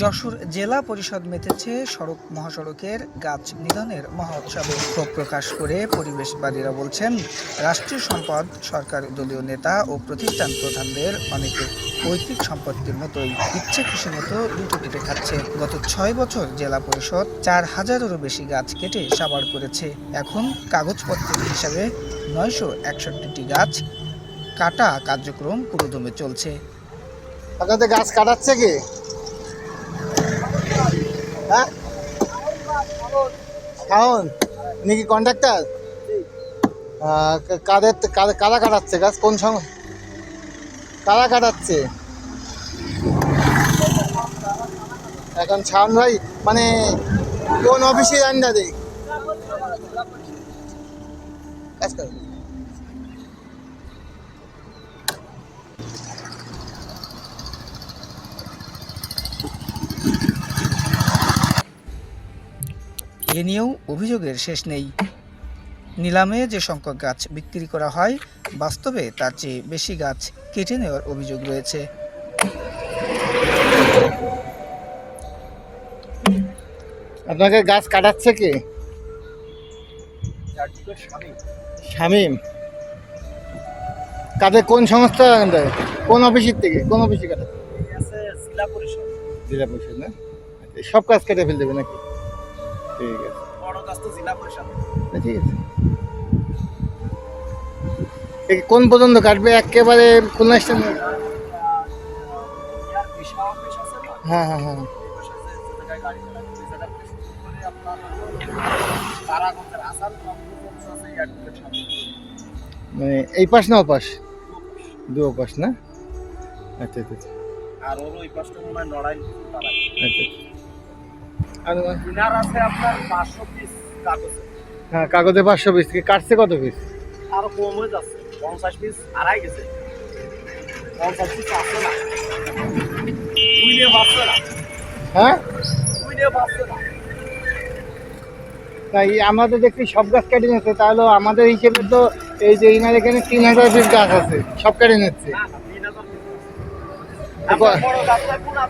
যশোর জেলা পরিষদ মেতেছে সড়ক মহাসড়কের গাছ নিধনের মহোৎসবে। ক্ষোভ প্রকাশ করে পরিবেশবাদীরা বলছেন, রাষ্ট্রীয় সম্পদ, সরকার দলীয় নেতা ও প্রতিষ্ঠান প্রধানদের অনেকে পৈতৃক সম্পত্তির মতোই ইচ্ছে খুশি মতো লুটে কেটে খাচ্ছে। গত ছয় বছর জেলা পরিষদ চার হাজারেরও বেশি গাছ কেটে সাবার করেছে। এখন কাগজপত্রের হিসাবে নয়শো একষট্টিটি গাছ কাটা কার্যক্রম পুরোদমে চলছে। গাছ কাটাচ্ছে কি? হ্যাঁ? কারণ উনি কি কন্ট্রাক্টর কাদের কারা কাটাচ্ছে গাছ? কোন সং কারা কাটাচ্ছে? এখন ছাউন ভাই মানে কোন অফিসের আন্ডারে কাজ করে। এ নিয়েও অভিযোগের শেষ নেই। নিলামে যে সংখ্যক গাছ বিক্রি করা হয় বাস্তবে তার চেয়ে বেশি গাছ কেটে নেওয়ার অভিযোগ রয়েছে। আপনাকে গাছ কাটাচ্ছে কে? শামিম কাদের কোন সংস্থা কোন অফিসের থেকে? কোন অফিসে কাটাচ্ছে? জেলা পরিষদ। না? আচ্ছা, সব কাজ কেটে ফেল দেবে নাকি? ঠিক আছে। না, ঠিক আছে। কোন পর্যন্ত কাটবে? একেবারে খুলনা স্টেশন হ্যাঁ হ্যাঁ হ্যাঁ। মানে এই পাশ না ও পাশ দু পাশ না? আচ্ছা আচ্ছা আচ্ছা। আর ওর ওই পাশটা মনে হয় নড়াইল আচ্ছা আর ইনার আছে আপনার পাঁচশো পিস কাগজ। হ্যাঁ কাগজে পাঁচশো পিস কাটছে কত পিস আরও কম হয়ে যাচ্ছে পঞ্চাশ পিস আড়াই গেছে পঞ্চাশ পিস আসছে না। তুই নিয়ে না। হ্যাঁ? তুই না তো দেখছি সব গাছ কেটে নিচ্ছে তাহলে আমাদের হিসেবে তো এই যে ইনার এখানে তিন হাজার পিস গাছ আছে সব কেটে নিচ্ছে। বড় কোন কোনো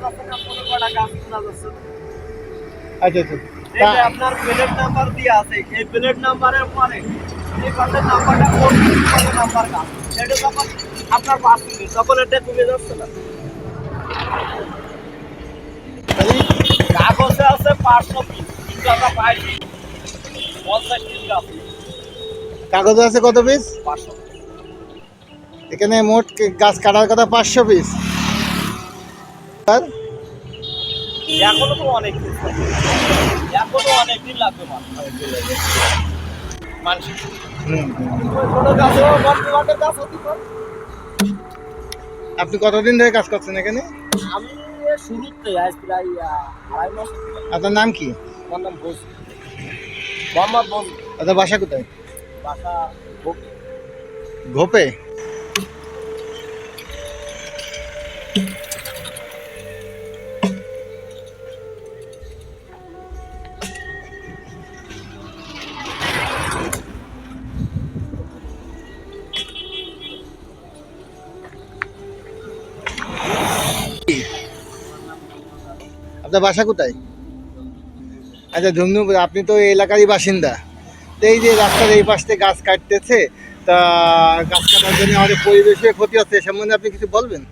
আচ্ছা আচ্ছা। আপনার প্লেট নাম্বার দিয়ে আছে এই প্লেট নাম্বারের পরে এই নাম্বারটা কোন সেটা যখন আপনার তখন এটা কমে যাচ্ছে না। কাগজে আছে পাঁচশো পিস তিন টাকা পাই পঞ্চাশ পিস গাছ কাগজে আছে কত পিস? পাঁচশো। এখানে মোট গাছ কাটার কথা পাঁচশো পিস। আর? এখনও তো অনেক। এখনও অনেক দিন লাগবে আপনি কতদিন ধরে কাজ করছেন এখানে? আমি শুরুতে আজ প্রায় আড়াই মাস আপনার নাম কি? আমার নাম বোস। মোহাম্মদ বোস। আপনার বাসা কোথায়? বাসা ঘোপে আপনার বাসা কোথায়? আচ্ছা ধন্যবাদ। আপনি তো এই এলাকারই বাসিন্দা। তো এই যে রাস্তার এই পাশ থেকে গাছ কাটতেছে, তা গাছ কাটার জন্য আমাদের পরিবেশে ক্ষতি হচ্ছে সম্বন্ধে আপনি কিছু বলবেন?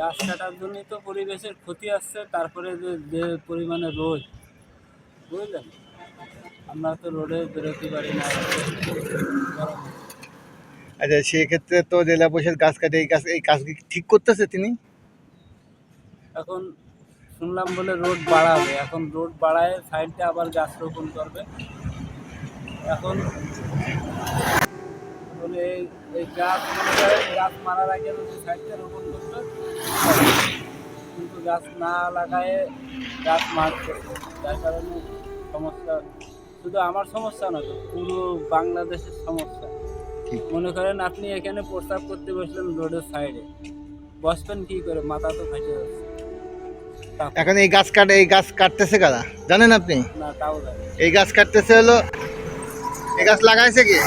গাছ কাটার জন্যই তো পরিবেশের ক্ষতি আসছে তারপরে যে পরিমাণে রোদ, বুঝলেন? আমরা তো রোডে বেরোতে পারি না। আচ্ছা সেক্ষেত্রে তো জেলা পরিষদ গাছ কাটে, এই গাছ এই কাজ ঠিক করতেছে তিনি? এখন শুনলাম বলে রোড বাড়াবে। এখন রোড বাড়ায় সাইডে আবার গাছ রোপণ করবে। এখন এই এই গাছ গাছ মারার আগে যদি সাইডে রোপণ করতে কিন্তু গাছ না লাগায় গাছ মারছে। যার কারণে সমস্যা শুধু আমার সমস্যা না তো পুরো বাংলাদেশের সমস্যা। ঠিক। মনে করেন আপনি এখানে প্রস্তাব করতে বসলেন রোডের সাইডে। বসবেন কি করে? মাথা তো ফেটে যাচ্ছে। এখন এই গাছ কাটে এই গাছ কাটতেছে কারা? জানেন আপনি? না তাও এই গাছ কাটতেছে হলো এই গাছ লাগাইছে কি?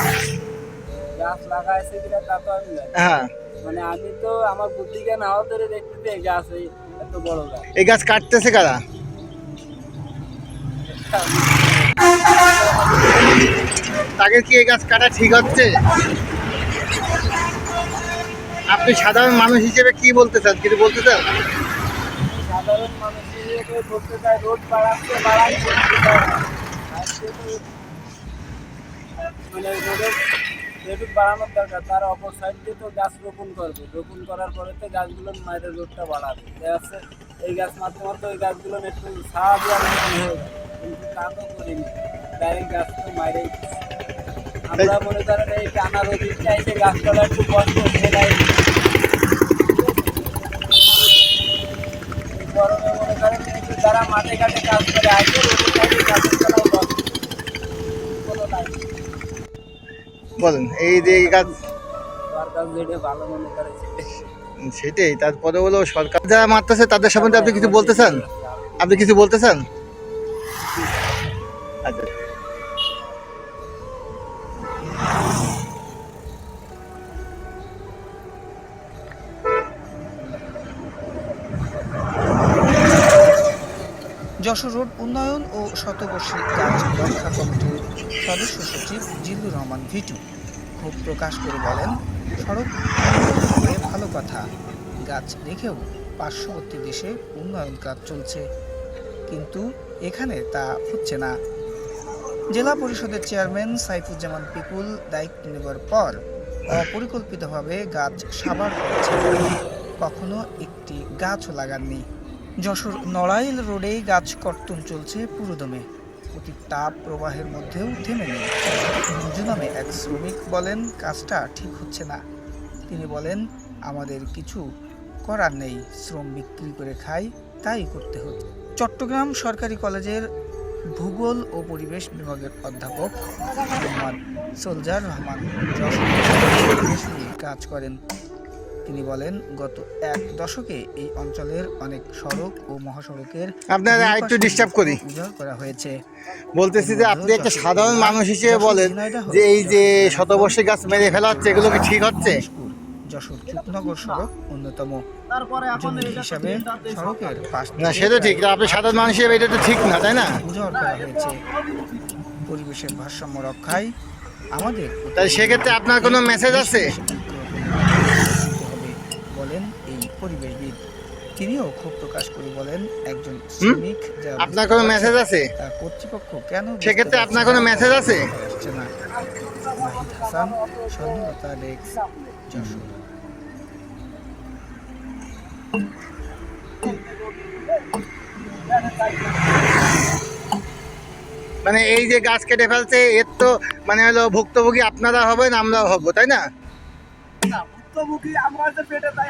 গাছ লাগাইছে কিনা তা তো আমি জানি। হ্যাঁ। মানে আমি তো আমার বুদ্ধি জ্ঞান হাওয়া ধরে দেখতেছি এই গাছ এই এত বড় গাছ। এই গাছ কাটতেছে কারা? তাকে কি এই গাছ কাটা ঠিক হচ্ছে? আপনি সাধারণ মানুষ হিসেবে কি বলতে চান? কিছু বলতে চান? সাধারণ মানুষ হিসেবে রোড বাড়াচ্ছে মানে বাড়ানোর দরকার, তার অপর সাইড দিয়ে তো গাছ রোপণ করবে। রোপণ করার তো গাছগুলো মায়ের রোডটা বাড়াবে। এই গাছ গাছগুলো একটু তো করিনি। ডাইরেক্ট গাছ তো আমরা মনে করেন এই টানা রোদির চাইছে গাছপালা একটু কষ্ট গরমে মনে করেন একটু যারা মাঠে ঘাটে কাজ করে আসে রোদের কাজে কোনো বলেন এই যে এই গাছ সরকার যেটা ভালো মনে করেছে। সেটাই তারপরে হলো সরকার যারা মারতেছে তাদের সম্বন্ধে আপনি কিছু বলতে চান আপনি কিছু বলতে চান আচ্ছা। যশোর রোড উন্নয়ন ও শতবর্ষী গাছ রক্ষা কমিটির সদস্য সচিব জিল্লুর রহমান ভিটু। ক্ষোভ প্রকাশ করে বলেন, সড়ক ভালো কথা। গাছ রেখেও পার্শ্ববর্তী দেশে উন্নয়ন কাজ চলছে। কিন্তু এখানে তা হচ্ছে না। জেলা পরিষদের চেয়ারম্যান সাইফুজ্জামান পিপুল দায়িত্ব নেবার পর অপরিকল্পিতভাবে গাছ সাবার করেছেন। কখনো একটি গাছও লাগাননি। যশোর নড়াইল রোডে গাছ কর্তন চলছে পুরোদমে। অতি তাপ প্রবাহের মধ্যেও থেমে নেই। নামে এক শ্রমিক বলেন, কাজটা ঠিক হচ্ছে না। তিনি বলেন, আমাদের কিছু করার নেই। শ্রম বিক্রি করে খাই, তাই করতে হচ্ছে। চট্টগ্রাম সরকারি কলেজের ভূগোল ও পরিবেশ বিভাগের অধ্যাপক মোহাম্মদ সোলজার রহমান কাজ করেন। তিনি বলেন গত এক দশকে এই অঞ্চলের অনেক সড়ক ও মহাসড়কের আপনারা আরেকটু ডিস্টার্ব করি। করা হয়েছে। বলতেছি যে আপনি একটা সাধারণ মানুষ হিসেবে বলেন যে এই যে শতবর্ষী গাছ মেরে ফেলা হচ্ছে এগুলো কি ঠিক হচ্ছে? যশোর চুপনগর সড়ক অন্যতম। হিসাবে সড়কের পাশ না দিয়ে সেটা ঠিক আপনি সাধারণ মানুষ হিসেবে এটা তো ঠিক না তাই না? উজাড় করা হয়েছে। পরিবেশের ভারসাম্য রক্ষায় আমাদের তাই সেক্ষেত্রে আপনার কোনো মেসেজ আছে হবে বলেন এই পরিবেশবিদ তিনিও ক্ষোভ প্রকাশ করে বলেন একজন শ্রমিক যা আপনার কোনো মেসেজ আছে? কর্তৃপক্ষ কেন সেক্ষেত্রে আপনার কোনো মেসেজ আছে? না। নাহিদ হাসান স্বাধীনতা ডেস্ক যশোর। মানে এই যে গাছ কেটে ফেলছে এর তো মানে হলো ভুক্তভোগী আপনারা হবেন আমরাও হব তাই না? ভুক্তভোগী আমরা যে পেটে তাই